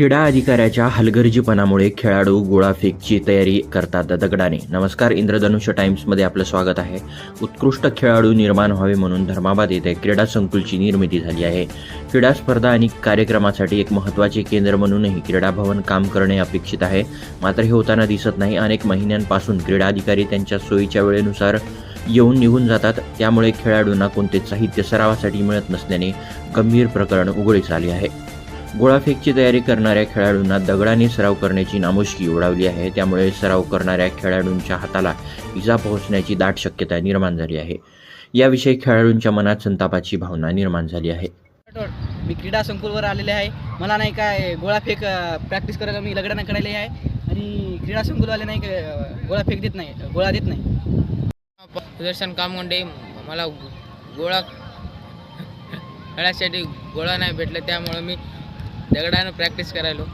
क्रीडा अधिकाऱ्याच्या हलगर्जीपणामुळे खेळाडू गोळाफेकची तयारी करतात दगडाने. नमस्कार इंद्रधनुष्य टाइम्समध्ये आपलं स्वागत आहे. उत्कृष्ट खेळाडू निर्माण व्हावे म्हणून धर्माबाद येथे क्रीडा संकुलची निर्मिती झाली आहे. क्रीडा स्पर्धा आणि कार्यक्रमासाठी एक महत्त्वाचे केंद्र म्हणूनही क्रीडा भवन काम करणे अपेक्षित आहे. मात्र हे होताना दिसत नाही. अनेक महिन्यांपासून क्रीडा अधिकारी त्यांच्या सोयीच्या वेळेनुसार येऊन निघून जातात. त्यामुळे खेळाडूंना कोणते साहित्य सरावासाठी मिळत नसल्याने गंभीर प्रकरण उघडीस आले आहे. गोळाफेकची तयारी करणाऱ्या खेळाडूंना दगडाने सराव करण्याची नामुष्की उडावली आहे. त्यामुळे सराव करणाऱ्या खेळाडूंच्या हाताला इजा पोहोचण्याची दाट शक्यता निर्माण झाली आहे. याविषयी खेळाडूंच्या मनात संतापाची भावना निर्माण झाली आहे. मी क्रीडा संकुलवर आलेले आहे. मला नाही काय गोळाफेक प्रॅक्टिस करायला मी लगडानं करायला आहे. आणि क्रीडा संकुलवाले नाही काय अं, गोळाफेक देत नाही गोळा देत नाही. सुदर्शन कामगोंडे मला गोळा खेळासाठी गोळा नाही भेटला. त्यामुळं मी दगडानं प्रॅक्टिस करायलो